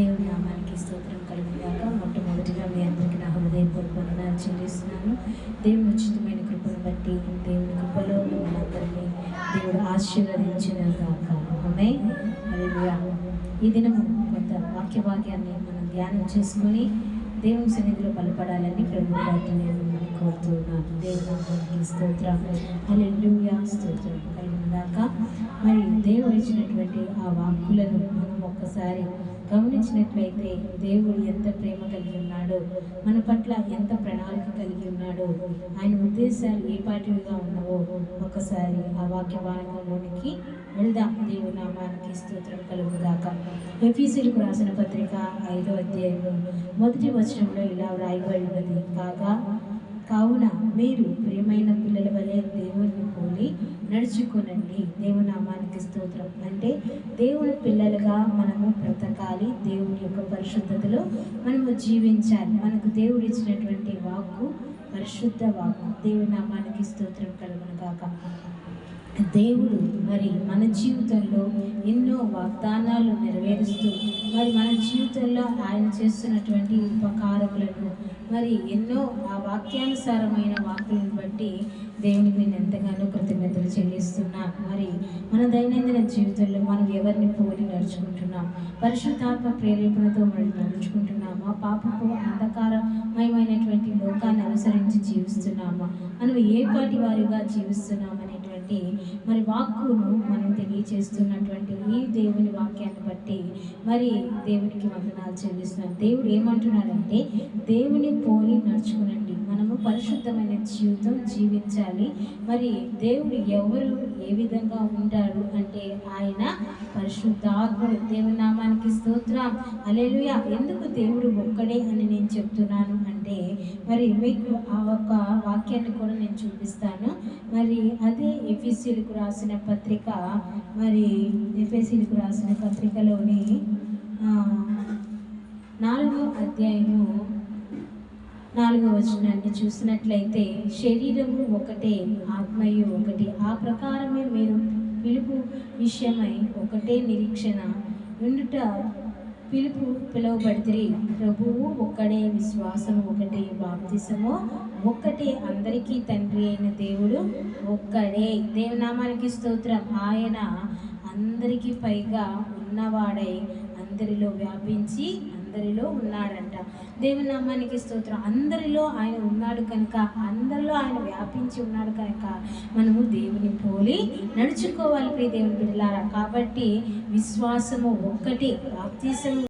దేవుని నామానికి స్తోత్రం కలుగుగాక. మొట్టమొదటిగా మీ అందరికీ నా హృదయపూర్వక వందనాలు చెల్లిస్తున్నాను. దేవుని ఉచితమైన కృపను బట్టి దేవుని కృపలో మనందరినీ దేవుడు ఆశీర్వదించిన కాక ఆమె ఈ దినము కొంత వాక్య భాగ్యాన్ని మనం ధ్యానం చేసుకొని దేవుని సన్నిధిలో బలపడాలని ప్రభు నేను కోరుతున్నాను దేవుని స్తోత్రం. హల్లెలూయా స్తోత్రం. కలుగుగాక మరి దేవుడు ఇచ్చినటువంటి ఆ వాక్కులను మనం ఒక్కసారి గమనించినట్లయితే దేవుడు ఎంత ప్రేమ కలిగి ఉన్నాడో మన పట్ల ఎంత ప్రణాళిక కలిగి ఉన్నాడో ఆయన ఉద్దేశాలు ఏ పాటివిగా ఉన్నావో ఒకసారి ఆ వాక్య భాగంలోనికి వెళ్దాం. దేవుని నామానికి స్తోత్రం కలుగుగాక ఎఫీసీలకు రాసిన పత్రిక ఐదో అధ్యాయంలో మొదటి వచనంలో ఇలా వ్రాయబడినది. ఉన్నది కాగా కావున మీరు ప్రియమైన పిల్లల వలె దేవుడిని పోలి నడుచుకోనండి. దేవునామానికి స్తోత్రం. అంటే దేవుని పిల్లలుగా మనము బ్రతకాలి. దేవుని యొక్క పరిశుద్ధతలో మనము జీవించాలి. మనకు దేవుడు ఇచ్చినటువంటి వాక్కు పరిశుద్ధ వాక్కు. దేవునామానికి స్తోత్రం కలుగును కాక దేవుడు మరి మన జీవితంలో ఎన్నో వాగ్దానాలు నెరవేరుస్తూ మరి మన జీవితంలో ఆయన చేస్తున్నటువంటి ఉపకారములను మరి ఎన్నో ఆ వాక్యానుసారమైన వాక్కులను బట్టి దేవునికి నేను ఎంతగానో కృతజ్ఞతలు చెల్లిస్తున్నాను మరి మన దైనందిన జీవితంలో మనం ఎవరిని పోలి నడుచుకుంటున్నాం? పరిశుద్ధాత్మ ప్రేరేపణతో మనం నడుచుకుంటున్నామా? పాపపు అంధకారమయమైనటువంటి లోకాన్ని అనుసరించి జీవిస్తున్నామా? మనం ఏ పాటి వారిగా జీవిస్తున్నాం అనేటువంటి మరి వాక్కును మనం తెలియచేస్తున్నటువంటి ఈ దేవుని వాక్యాన్ని బట్టి మరి దేవునికి వందనాలు చెల్లిస్తున్నాం. దేవుడు ఏమంటున్నాడంటే దేవుని పోలి నడుచుకునండి. మనము పరిశుద్ధమైన జీవితం జీవించాలి. మరి దేవుడు ఎవరు ఏ విధంగా ఉంటారు అంటే ఆయన పరిశుద్ధాత్ముడు. దేవుని నామానికి స్తోత్రం. అలెలుయా ఎందుకు దేవుడు ఒక్కడే అని నేను చెప్తున్నాను అంటే మరి మీకు ఆ ఒక్క వాక్యాన్ని కూడా నేను చూపిస్తాను. మరి అదే ఎఫీసీలకు రాసిన పత్రిక మరి ఎఫీసీలకు రాసిన పత్రికలోని నాలుగో అధ్యాయము నాలుగో వచనాన్ని చూసినట్లయితే శరీరము ఒకటే ఆత్మయు ఒకటి. ఆ ప్రకారమే మీరు పిలుపు విషయమై ఒకటే నిరీక్షణ ఉండుట పిలుపు పిలువబడితే ప్రభువు ఒక్కడే విశ్వాసం ఒకటే బాప్తిసము ఒక్కటే అందరికీ తండ్రి అయిన దేవుడు ఒక్కడే. దేవనామానికి స్తోత్రం. ఆయన అందరికీ పైగా ఉన్నవాడై అందరిలో వ్యాపించి అందరిలో ఉన్నాడంట. దేవుని నామానికి స్తోత్రం. అందరిలో ఆయన ఉన్నాడు కనుక అందరిలో ఆయన వ్యాపించి ఉన్నాడు కనుక మనము దేవుని పోలి నడుచుకోవాలి ప్రియ దేవుని బిడ్డలారా. కాబట్టి విశ్వాసము ఒక్కటి బాప్తీసము